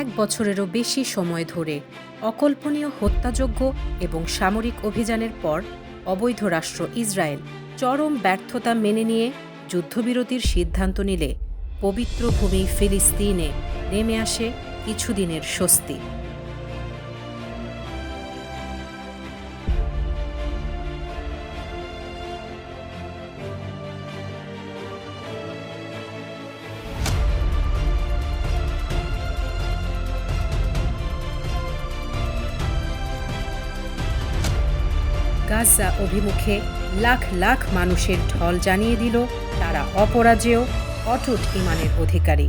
এক বছরেরও বেশি সময় ধরে অকল্পনীয় হত্যাযোগ্য এবং সামরিক অভিযানের পর অবৈধ রাষ্ট্র ইসরায়েল চরম ব্যর্থতা মেনে নিয়ে যুদ্ধবিরতির সিদ্ধান্ত নিলে পবিত্র ভূমি ফিলিস্তিনে নেমে আসে কিছুদিনের স্বস্তি। গাজা অভিমুখে লাখ লাখ মানুষের ঢল জানিয়ে দিল তারা অপরাজেয় অটুট ইমানের অধিকারী।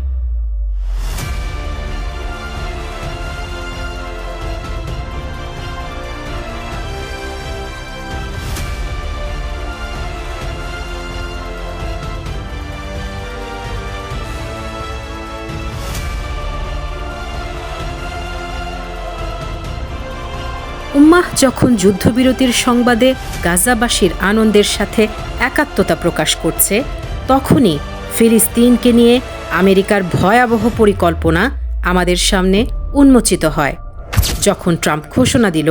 উম্মাহ যখন যুদ্ধবিরতির সংবাদে গাজাবাসীর আনন্দের সাথে একাত্মতা প্রকাশ করছে, তখনই ফিলিস্তিনকে নিয়ে আমেরিকার ভয়াবহ পরিকল্পনা আমাদের সামনে উন্মোচিত হয়। যখন ট্রাম্প ঘোষণা দিল,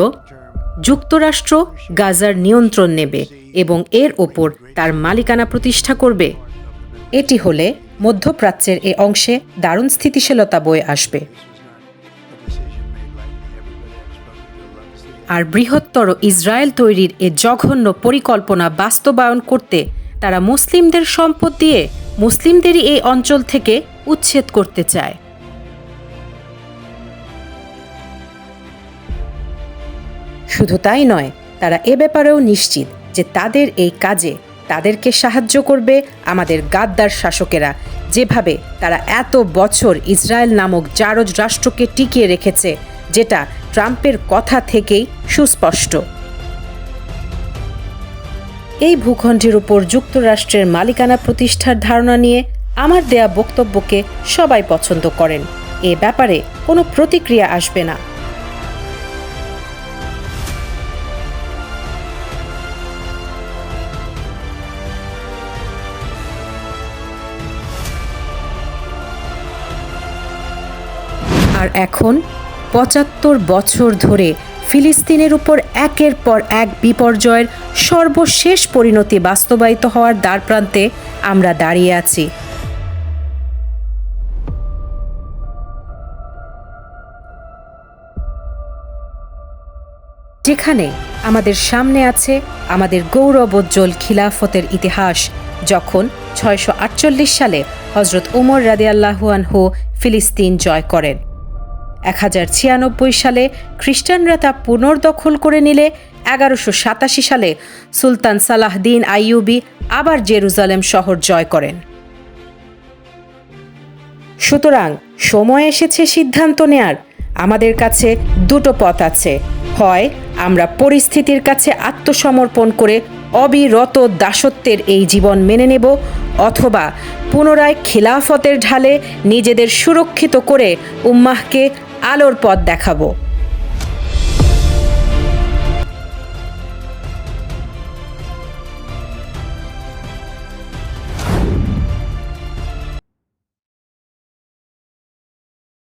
যুক্তরাষ্ট্র গাজার নিয়ন্ত্রণ নেবে এবং এর ওপর তার মালিকানা প্রতিষ্ঠা করবে। এটি হলে মধ্যপ্রাচ্যের এ অংশে দারুণ স্থিতিশীলতা বয়ে আসবে। আর বৃহত্তর ইসরায়েল তৈরির এ জঘন্য পরিকল্পনা বাস্তবায়ন করতে তারা মুসলিমদের সম্পদ দিয়ে মুসলিমদেরই এই অঞ্চল থেকে উচ্ছেদ করতে চায়। শুধু তাই নয়, তারা এ ব্যাপারেও নিশ্চিত যে তাদের এই কাজে তাদেরকে সাহায্য করবে আমাদের গাদ্দার শাসকেরা, যেভাবে তারা এত বছর ইসরায়েল নামক জারজ রাষ্ট্রকে টিকিয়ে রেখেছে যেটা ট্রাম্পের কথা থেকেই সুস্পষ্ট। এই ভূখণ্ডের উপর যুক্তরাষ্ট্রের মালিকানা প্রতিষ্ঠার ধারণা নিয়ে আমার দেয়া বক্তব্যকে সবাই পছন্দ করেন। এ ব্যাপারে কোনো প্রতিক্রিয়া আসবে না। আর এখন পঁচাত্তর বছর ধরে ফিলিস্তিনের উপর একের পর এক বিপর্যয়ের সর্বশেষ পরিণতি বাস্তবায়িত হওয়ার দ্বারপ্রান্তে আমরা দাঁড়িয়ে আছি। যেখানে আমাদের সামনে আছে আমাদের গৌরবোজ্জ্বল খিলাফতের ইতিহাস, যখন ছয়শো আটচল্লিশ সালে হজরত উমর রাদিয়াল্লাহুয়ানহু ফিলিস্তিন জয় করেন। এক হাজার ছিয়ানব্বই সালে খ্রিস্টানরা তা পুনর্দখল করে নিলে এগারোশো সাতাশি সালে সুলতান সালাহদ্দিন আইয়ুবি আবার জেরুজালেম শহর জয় করেন। সুতরাং সময় এসেছে সিদ্ধান্ত নেয়ার। আমাদের কাছে দুটো পথ আছে। হয় আমরা পরিস্থিতির কাছে আত্মসমর্পণ করে অবিরত দাসত্বের এই জীবন মেনে নেব, অথবা পুনরায় খিলাফতের ঢালে নিজেদের সুরক্ষিত করে উম্মাহকে আলোর পথ দেখাবো।